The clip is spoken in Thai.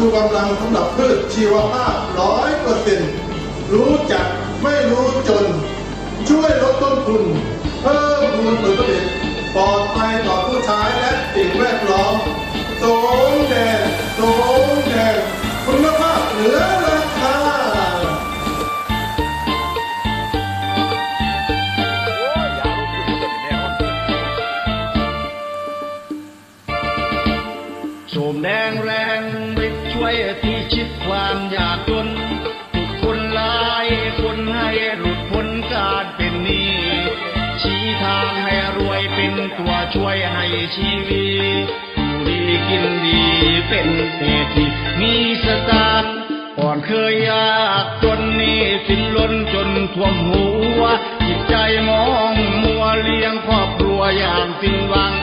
ชูกำลังสำหรับพืชชีวภาพร้อยเปอร์เซ็นต์รู้จักไม่รู้จน ช่วยลดต้นทุน เพิ่มมูลผลผลิตปลอดภัยต่อผู้ใช้และสิ่งแวดล้อมสมแดงสมแดงคุณภาพเหนือราคาโสมแดงแรงฤทธิ์ ช่วยที่ชิดความยากจนทุกคนลายคนให้หลุดพ้นการเป็นหนี้ชี้ทางให้รวยเป็นตัวช่วยให้ชีวิตอยู่ดีกินดีเป็นเศรษฐีมีสตางค์ก่อนเคยยากจนนี้สินล้นจนท่วมหัวจิตใจมองมัวเลี้ยงครอบครัวอย่างสิ้นหวัง